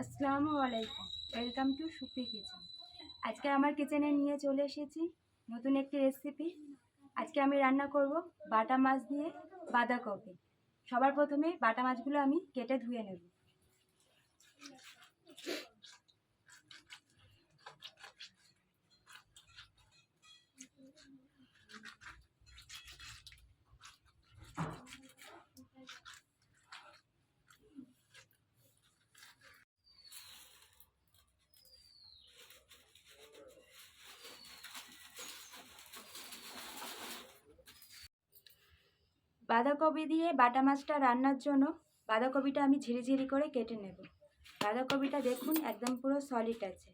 আসসালামু আলাইকুম। Welcome to soupy kitchen আজকে আমার কিচেনে নিয়ে চলে এসেছি নতুন একটি রেসিপি আজকে আমি রান্না করব বাটা মাছ দিয়ে বাঁধাকপি। সবার প্রথমে বাটা মাছগুলো আমি কেটে ধুয়ে নেব। বাঁধাকপি দিয়ে বাটা মাছটা রান্নার জন্য বাঁধাকপিটা আমি ঝিরিঝিরি করে কেটে নেব। বাঁধাকপিটা দেখুন একদম পুরো সলিড আছে।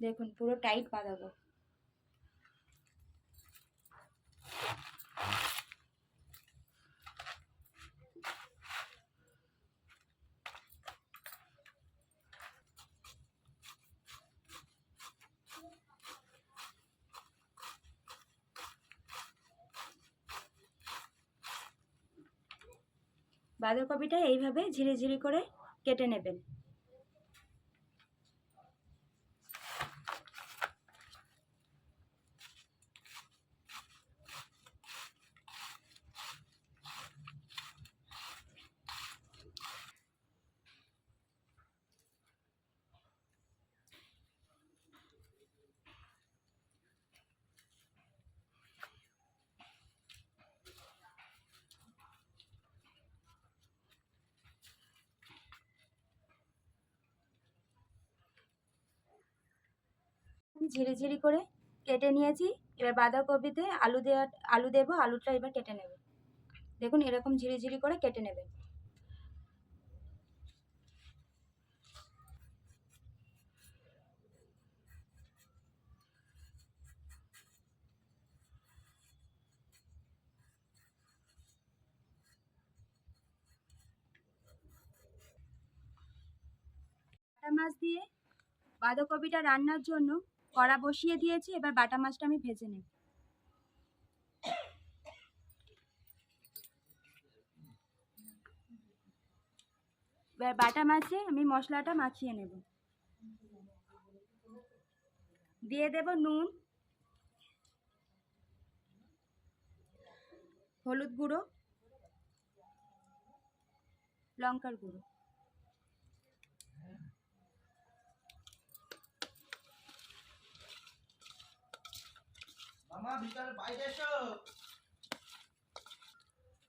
দেখুন পুরো টাইট বাঁধাকপি। বাঁধাকপিটা এইভাবে ঝিরিঝিরি ঝিরি করে কেটে নেবেন। ঝিরি ঝিরি করে কেটে নিয়েছি। এবার বাঁধাকপিতে আলু দেওয়া আলু দেবো, আলুটা এবার কেটে নেবে। দেখুন এরকম ঝিরি ঝিরি করে কেটে বাটা মাছ দিয়ে বাঁধাকপিটা রান্নার জন্য কড়া বসিয়ে দিয়েছি, এবার বাটা মাছটা আমি ভেজে নেব। এবার বাটা মাছে আমি মশলাটা মাখিয়ে নেব। দিয়ে দেব নুন, হলুদ গুঁড়ো, লঙ্কার গুঁড়ো।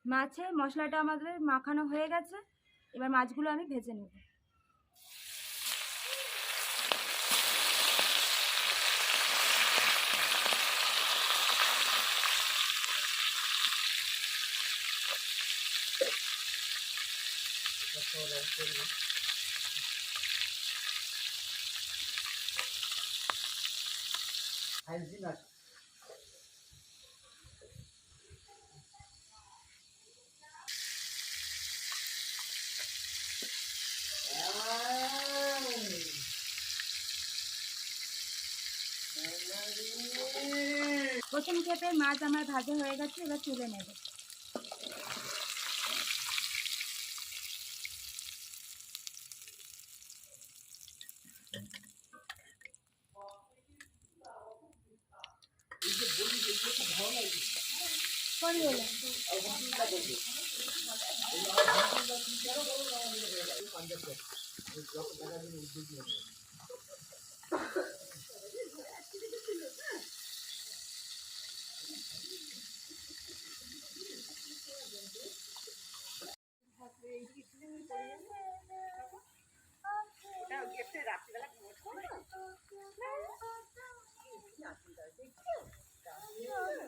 মাছে মশলাটা আমাদের মাখানো হয়ে গেছে। এবার মাছগুলো আমি ভেজে নেব। হাইজিন আছে। প্রথম ক্ষেপে মাছ আমার ভাজা হয়ে গেছে এবার তুলে নেব। হলো?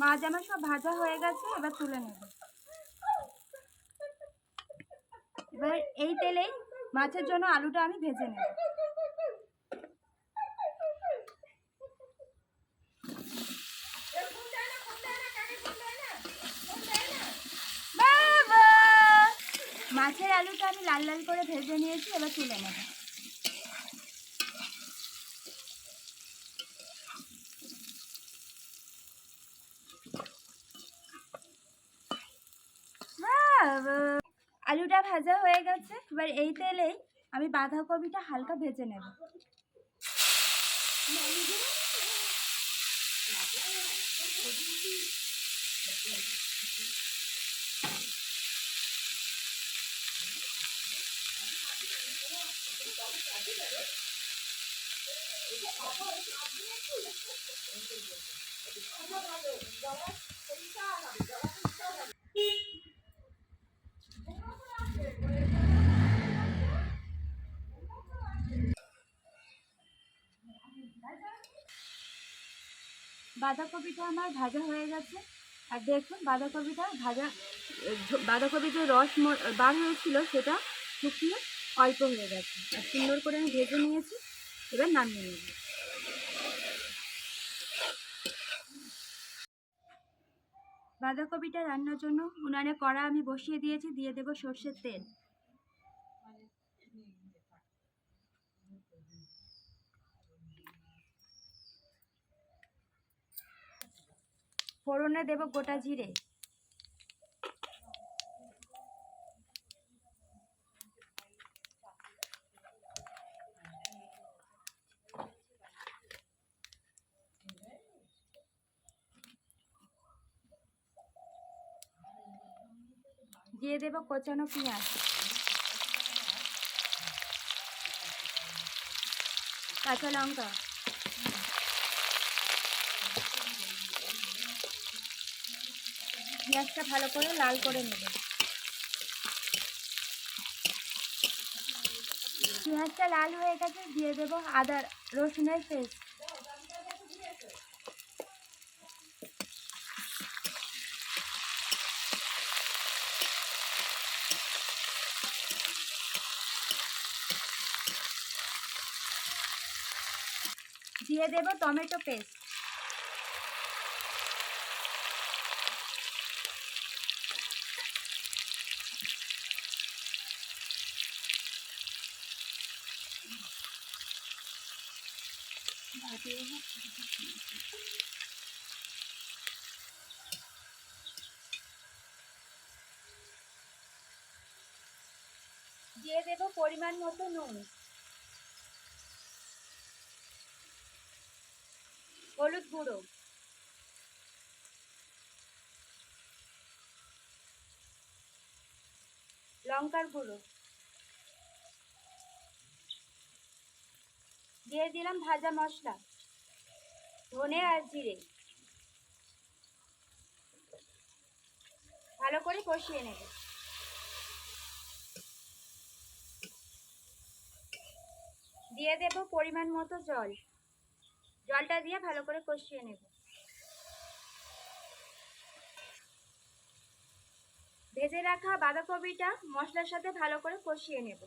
মাছ আমার সব ভাজা হয়ে গেছে এবার তুলে নেব। এবার এই তেলেই মাছের জন্য আলুটা আমি ভেজে নেব। মাছের আলুটা আমি লাল লাল করে ভেজে নিয়েছি, এবার তুলে নেব আলুটা ভাজা হয়ে গেছে, এবার এই তেলেই আমি বাঁধাকপিটা হালকা ভেজে নেব বাঁধাকপিটা আমার ভাজা হয়ে গেছে। আর দেখুন, বাঁধাকপিটা ভাজা বাঁধাকপির যে রস বার হয়েছিল, সেটা শুকিয়ে অল্প হয়ে গেছে। আর সুন্দর করে আমি ভেজে নিয়েছি। এবার নামিয়ে নেব। বাঁধাকপিটা রান্নার জন্য উনানে কড়া আমি বসিয়ে দিয়েছি, দিয়ে দেবো সর্ষের তেল। ফোড়নে দেব গোটা জিরে। দিয়ে দেব কোচানো পেঁয়াজ। কাঁচা লঙ্কা। পেঁয়াজটা ভালো করে লাল করে নেব। পেঁয়াজটা লাল হয়ে গেছে, দিয়ে দেব আদা রসুনের পেস্ট। দিয়ে দেব টমেটো পেস্ট। দিয়ে দেব পরিমাণ মতো নুন। হলুদ গুঁড়ো। লঙ্কার গুঁড়ো। দিয়ে দিলাম ভাজা মশলা। ধনে আর জিরে। ভালো করে কষিয়ে নেব। দিয়ে দেব পরিমাণ মতো জল। জলটা দিয়ে ভালো করে কষিয়ে নেব। ভেজে রাখা বাঁধাকপিটা মশলার সাথে ভালো করে কষিয়ে নেব।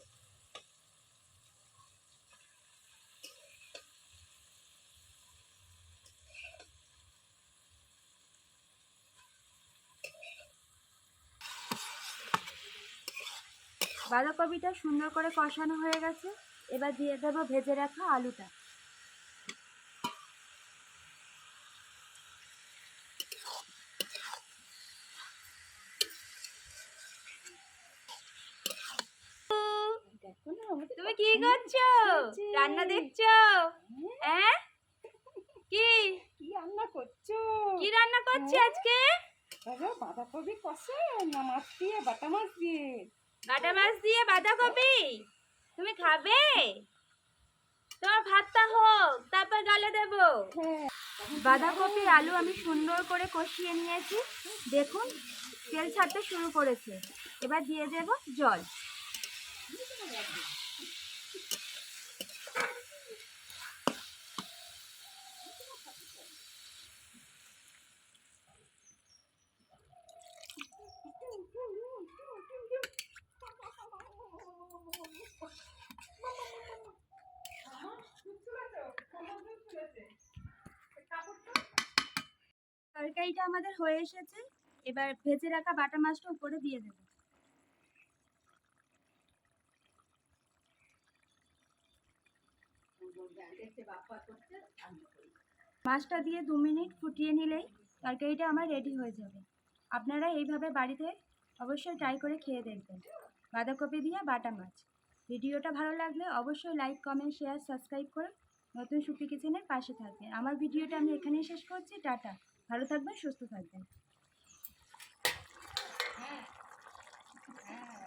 বাঁধাকপিটা সুন্দর করে কষানো হয়ে গেছে। এবার দিয়ে দেবো ভেজে রাখা আলুটা। তুমি কি করছ? রান্না দেখছ? হ্যাঁ? কি? কি রান্না করছ? কি রান্না করছি আজকে? বাঁধাকপি কষে না মাছ দিয়ে বাটা মাছ দিয়ে। বাটা মাছ দিয়ে বাঁধাকপি? তুমি খাবে? তোমার ভাতটা হোক তারপর গালে দেবো। হ্যাঁ। বাঁধাকপি আলু আমি সুন্দর করে কষিয়ে নিয়েছি। দেখুন তেল ছাড়তে শুরু করেছে। এবার দিয়ে দেব জল। তরকারিটা আমাদের হয়ে এসেছে, এবার ভেজে রাখা বাটা মাছটা উপরে দিয়ে দেবো। মাছটা দিয়ে দু মিনিট ফুটিয়ে নিলেই তরকারিটা আমার রেডি হয়ে যাবে। আপনারা এইভাবে বাড়িতে অবশ্যই ট্রাই করে খেয়ে দেখবেন। বাঁধাকপি দিয়ে বাটা মাছ। ভিডিওটা ভালো লাগলে অবশ্যই লাইক কমেন্ট শেয়ার সাবস্ক্রাইব করে নতুন সুপি কিচেনের পাশে থাকবেন। আমার ভিডিওটা আমি এখানেই শেষ করছি। টাটা। ভালো থাকবেন সুস্থ থাকবেন হ্যাঁ হ্যাঁ